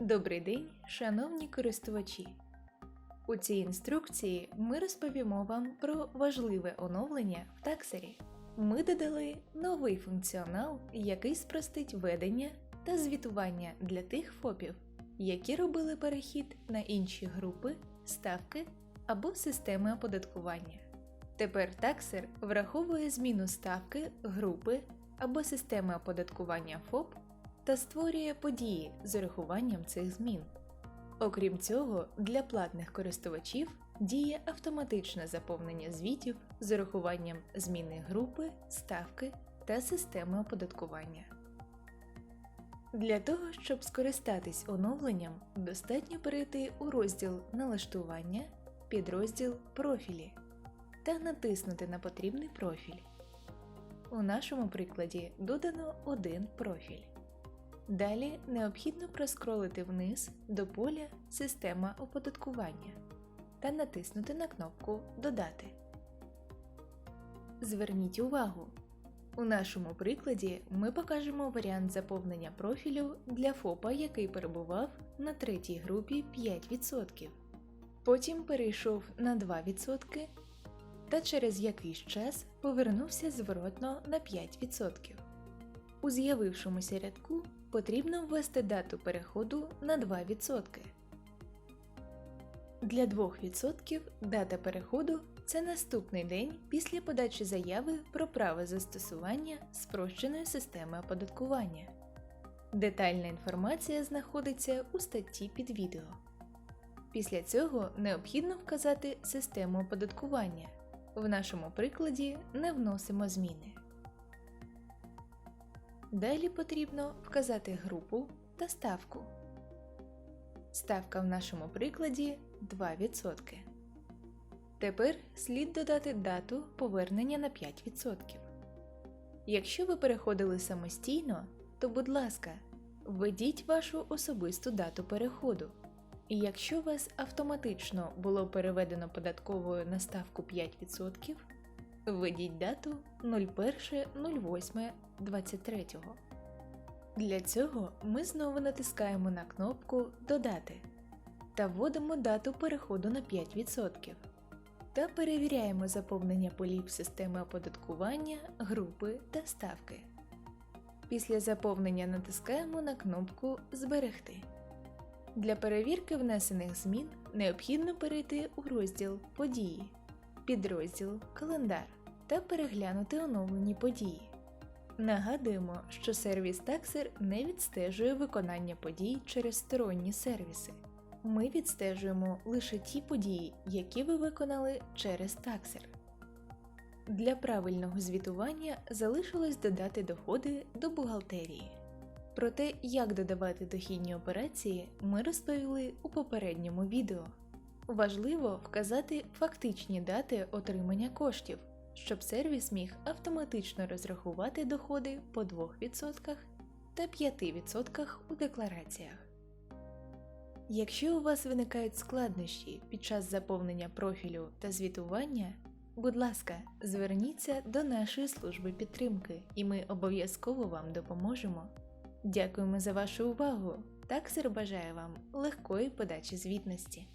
Добрий день, шановні користувачі! У цій інструкції ми розповімо вам про важливе оновлення в таксері. Ми додали новий функціонал, який спростить ведення та звітування для тих ФОПів, які робили перехід на інші групи, ставки або системи оподаткування. Тепер таксер враховує зміну ставки, групи або системи оподаткування ФОП та створює події з урахуванням цих змін. Окрім цього, для платних користувачів діє автоматичне заповнення звітів з урахуванням зміни групи, ставки та системи оподаткування. Для того, щоб скористатись оновленням, достатньо перейти у розділ Налаштування, підрозділ Профілі та натиснути на потрібний профіль. У нашому прикладі додано один профіль. Далі необхідно проскролити вниз до поля Система оподаткування та натиснути на кнопку Додати. Зверніть увагу! У нашому прикладі ми покажемо варіант заповнення профілю для ФОПа, який перебував на третій групі 5%. Потім перейшов на 2% та через якийсь час повернувся зворотно на 5%. У з'явившомуся рядку потрібно ввести дату переходу на 2%. Для 2% дата переходу це наступний день після подачі заяви про право застосування спрощеної системи оподаткування. Детальна інформація знаходиться у статті під відео. Після цього необхідно вказати систему оподаткування. В нашому прикладі не вносимо зміни. Далі потрібно вказати групу та ставку. Ставка в нашому прикладі 2%. Тепер слід додати дату повернення на 5%. Якщо ви переходили самостійно, то, будь ласка, введіть вашу особисту дату переходу. І якщо вас автоматично було переведено податковою на ставку 5%, введіть дату 01.08.23. Для цього ми знову натискаємо на кнопку Додати та вводимо дату переходу на 5% та перевіряємо заповнення полів системи оподаткування, групи та ставки. Після заповнення натискаємо на кнопку Зберегти. Для перевірки внесених змін необхідно перейти у розділ Події, підрозділ Календар та переглянути оновлені події. Нагадуємо, що сервіс Taxer не відстежує виконання подій через сторонні сервіси. Ми відстежуємо лише ті події, які ви виконали через Taxer. Для правильного звітування залишилось додати доходи до бухгалтерії. Про те, як додавати дохідні операції, ми розповіли у попередньому відео. Важливо вказати фактичні дати отримання коштів, щоб сервіс міг автоматично розрахувати доходи по 2% та 5% у деклараціях. Якщо у вас виникають складнощі під час заповнення профілю та звітування, будь ласка, зверніться до нашої служби підтримки, і ми обов'язково вам допоможемо. Дякуємо за вашу увагу! Таксер бажає вам легкої подачі звітності.